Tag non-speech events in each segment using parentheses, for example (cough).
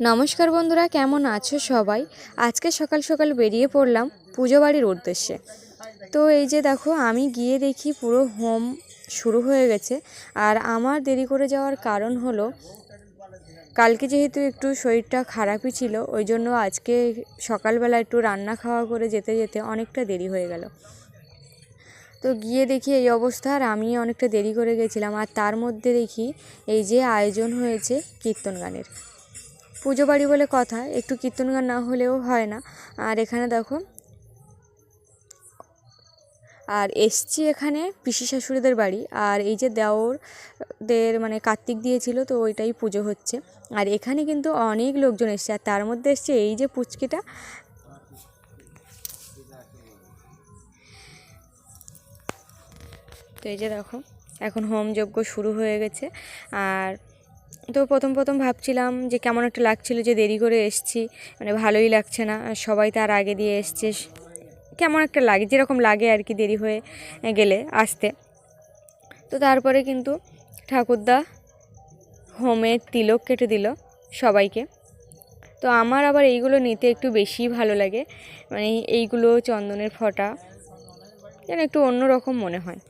নমস্কার বন্ধুরা, কেমন আছো সবাই? আজকে সকাল সকাল বেরিয়ে পড়লাম পুজো বাড়ির উদ্দেশ্যে। তো এই যে দেখো, আমি গিয়ে দেখি পুরো হোম শুরু হয়ে গেছে। আর আমার দেরি করে যাওয়ার কারণ হলো, কালকে যেহেতু একটু শরীরটা খারাপই ছিল, ওই জন্য আজকে সকালবেলা একটু রান্না খাওয়া করে যেতে যেতে অনেকটা দেরি হয়ে গেল। তো গিয়ে দেখি এই অবস্থা, আর আমি অনেকটা দেরি করে গেছিলাম। আর তার মধ্যে দেখি এই যে আয়োজন হয়েছে কীর্তন গানের। পুজো বাড়ি বলে কথা, একটু কীর্তন গান না হলেও হয় না। আর এখানে দেখো, আর এসছি এখানে পিসি শাশুড়িদের বাড়ি। আর এই যে দেওরদের মানে কার্তিক দিয়েছিল, তো ওইটাই পুজো হচ্ছে। আর এখানে কিন্তু অনেক লোকজন এসছে। আর তার মধ্যে এসছে এই যে পুচকিটা। তো এই যে দেখো, এখন হোম যজ্ঞ শুরু হয়ে গেছে। আর তো প্রথম প্রথম ভাবছিলাম যে কেমন একটা লাগছিল যে দেরি করে এসছি মানে ভালোই লাগছে না সবাই তার আগে দিয়ে এসছে, কেমন একটা লাগে, যেরকম লাগে আর কি দেরি হয়ে গেলে আসতে। তো তারপরে কিন্তু ঠাকুরদা হোমের তিলক কেটে দিল সবাইকে। তো আমার আবার এইগুলো নিতে একটু বেশি ভালো লাগে মানে এইগুলো চন্দনের ফটা, যেন একটু অন্যরকম মনে হয়।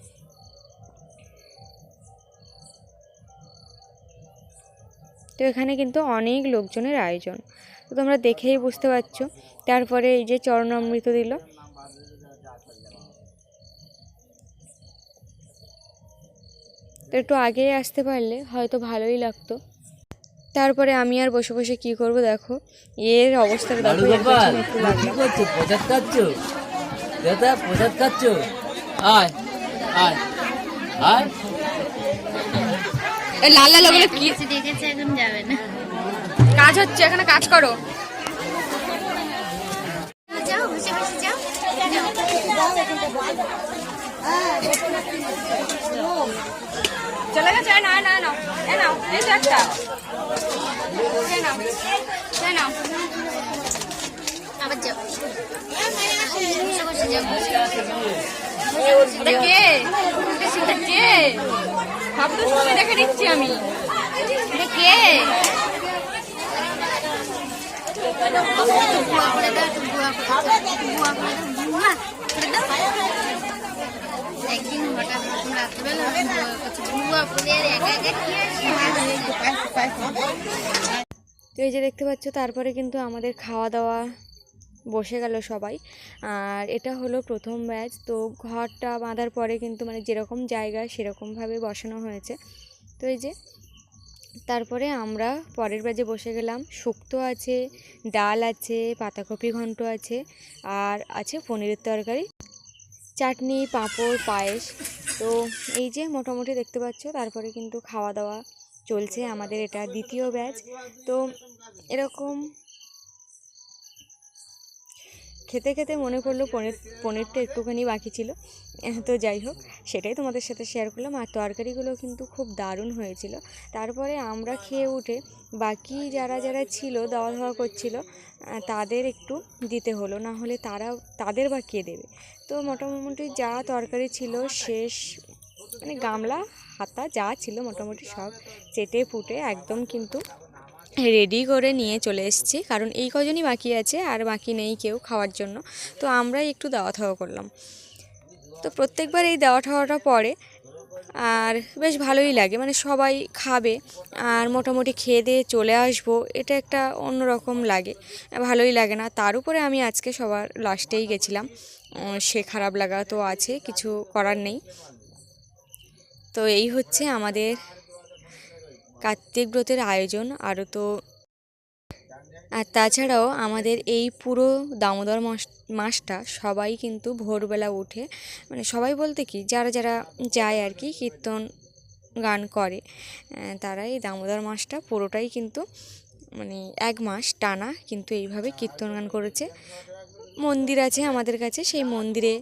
তো এখানে কিন্তু অনেক লোকজনের আয়োজন। তো তোমরা দেখেই বুঝতে পারছ। তারপরে এই যে চরণামৃত দিল। তো একটু আগেই আসতে পারলে হয়তো ভালোই লাগতো। তারপরে আমি আর বসে বসে কি করব দেখো। এর অবস্থাটা দেখো এর পেছনে একটু কি করছ? প্রসাদ খাচ্ছ? দাদা প্রসাদ খাচ্ছ? আয় আয় আয়। এই লাল লাল ওগুলো কি এখন যাবে না। কাজ হচ্ছে এখানে কাজ করো। চলে গেছে? না না না। এ নাও এই তো একটা। এ নাও এ নাও। আবার যাও। বসে বসে যাও। কে? কে? সব তো সময় দেখে নিচ্ছি আমি। কে? তো এই যে দেখতে পাচ্ছ, তারপরে কিন্তু আমাদের খাওয়া দাওয়া বসে গেল সবাই। আর এটা হলো প্রথম ব্যাচ, তো ঘরটা বাঁধার পরে কিন্তু মানে যেরকম জায়গা সেরকমভাবে বসানো হয়েছে। তো এই যে, তারপরে আমরা পরের ব্যাচে বসে গেলাম। শুক্তো আছে, ডাল আছে, পাতাকপি ঘন্ট আছে, আর আছে পনিরের তরকারি, চাটনি, পাঁপড়, পায়েস। তো এই যে মোটামুটি দেখতে পাচ্ছ, তারপরে কিন্তু খাওয়া দাওয়া চলছে আমাদের এটা দ্বিতীয় ব্যাচ। তো এরকম খেতে খেতে মনে পড়ল পনির, পনিরটা একটুখানি বাকি ছিল। তো যাই হোক, সেটাই তোমাদের সাথে শেয়ার করলাম। আর তরকারিগুলো কিন্তু খুব দারুণ হয়েছিল। তারপরে আমরা খেয়ে উঠে বাকি যারা যারা ছিল দেওয়া ধাওয়া করছিল তাদের একটু দিতে হলো। না হলে তারা, তাদের বা কে দেবে? তো মোটামুটি যা তরকারি ছিল, শেষ মানে গামলা, হাতা যা ছিল, মোটামুটি সব চেটে ফুটে একদম কিন্তু রেডি করে নিয়ে চলে এসেছি। কারণ এই কজনই বাকি আছে আর বাকি নেই কেউ খাওয়ার জন্য। তো আমরাই একটু দেওয়া থাওয়া করলাম। তো প্রত্যেকবার এই দেওয়া ঠাওয়াটা পরে আর বেশ ভালোই লাগে। মানে সবাই খাবে আর মোটামুটি খেয়ে দিয়ে চলে আসব, এটা একটা অন্যরকম লাগে। ভালোই লাগে না। তার উপরে আমি আজকে সবার লাস্টেই গেছিলাম। সে খারাপ লাগা তো আছে, কিছু করার নেই। তো এই হচ্ছে আমাদের কার্তিক ব্রতের আয়োজন আরও তো আর তাছাড়াও আমাদের এই পুরো দামোদর মাস, মাসটা সবাই কিন্তু ভোরবেলা উঠে মানে সবাই বলতে কি, যারা যারা যায় আর কি কীর্তন গান করে তারা এই দামোদর মাসটা পুরোটাই কিন্তু মানে এক মাস টানা কিন্তু এইভাবে কীর্তন গান করেছে। মন্দির আছে আমাদের কাছে, সেই মন্দিরে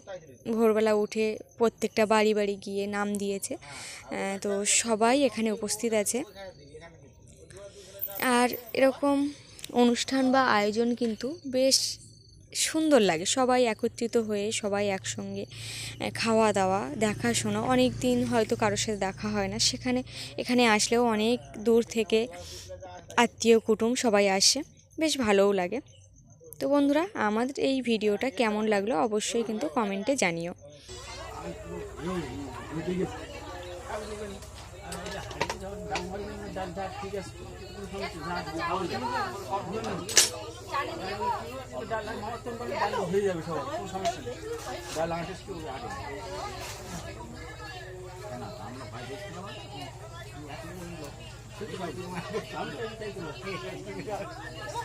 ভোরবেলা উঠে প্রত্যেকটা বাড়ি বাড়ি গিয়ে নাম দিয়েছে। তো সবাই এখানে উপস্থিত আছে। আর এরকম অনুষ্ঠান বা আয়োজন কিন্তু বেশ সুন্দর লাগে। সবাই একত্রিত হয়ে সবাই একসঙ্গে খাওয়া দাওয়া দেখাশোনা। অনেক দিন হয়তো কারোর সাথে দেখা হয় না। সেখানে, এখানে আসলেও অনেক দূর থেকে আত্মীয় কুটুম সবাই আসে। বেশ ভালোও লাগে। তো বন্ধুরা আমাদের এই ভিডিওটা কেমন লাগল অবশ্যই কিন্তু কমেন্টে জানিও।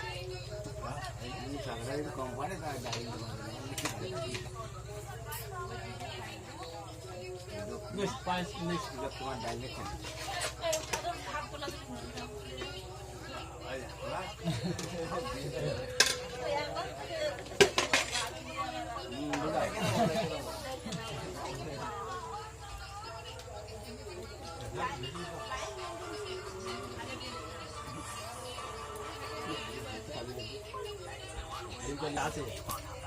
(laughs) হয়ে যাবে সবার কোনো সমস্যা নেই ডাল আঁটিস কেউ আগে নেক্সট পাঁচ নেক্সট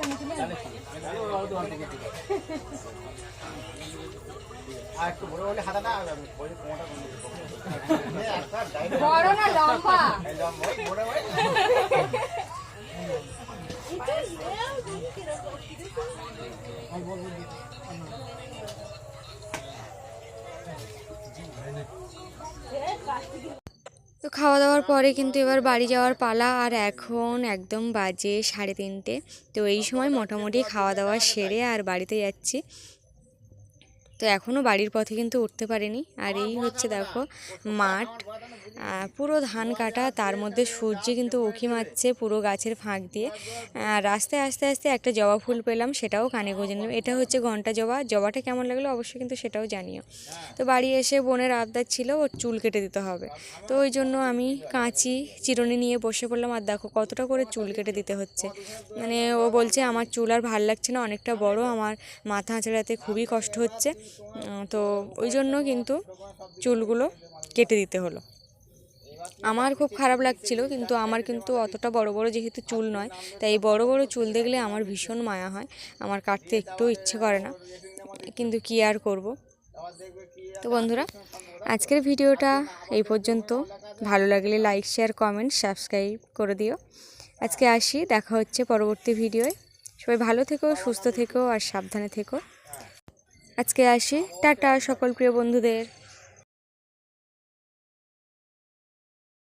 তোমার ডাল লেখা আছে। আর একটু বড় হলে হাতাটা বড় না লম্বা। লম্বা বড় ভাই খাওয়া দাওয়ার পরে কিন্তু এবার বাড়ি যাওয়ার পালা আর এখন একদম বাজে সাড়ে তিনটে। তো এই সময় মোটামুটি খাওয়া দাওয়া সেরে আর বাড়িতে যাচ্ছি। তো এখনও বাড়ির পথে কিন্তু উঠতে পারিনি। আর এই হচ্ছে দেখো মাঠ পুরো ধান কাটা, তার মধ্যে সূর্য কিন্তু উঁকি মারছে পুরো গাছের ফাঁক দিয়ে। রাস্তায় আস্তে আস্তে একটা জবা ফুল পেলাম, সেটাও কানে গুঁজে নিলাম। এটা হচ্ছে ঘণ্টা জবা। জবাটা কেমন লাগল অবশ্যই কিন্তু সেটাও জানিও। তো বাড়ি এসে বোনের আবদার ছিল, ওর চুল কেটে দিতে হবে। তো ওই জন্য আমি কাঁচি, চিরুনি নিয়ে বসে পড়লাম। আর দেখো কতটা করে চুল কেটে দিতে হচ্ছে। মানে ও বলছে, আমার চুল আর ভালো লাগছে না, অনেকটা বড়। আমার মাথা আঁচড়াতে খুবই কষ্ট হচ্ছে। তো ওই জন্য কিন্তু চুলগুলো কেটে দিতে হলো। আমার খুব খারাপ লাগছিল, কিন্তু আমার কিন্তু অতটা বড় বড় যেহেতু চুল নয়, তাই এই বড় বড় চুল দেখলে আমার ভীষণ মায়া হয়, আমার কাটতে একটু ইচ্ছে করে না, কিন্তু কি আর করব। তো বন্ধুরা, আজকের ভিডিওটা এই পর্যন্ত। ভালো লাগলে লাইক শেয়ার কমেন্ট সাবস্ক্রাইব করে দিও। আজকে আসি, দেখা হচ্ছে পরবর্তী ভিডিওয়। সবাই ভালো থেকো, সুস্থ থেকো, আর সাবধানে থেকো। আজকে আসি। টাটা সকল প্রিয় বন্ধুদের।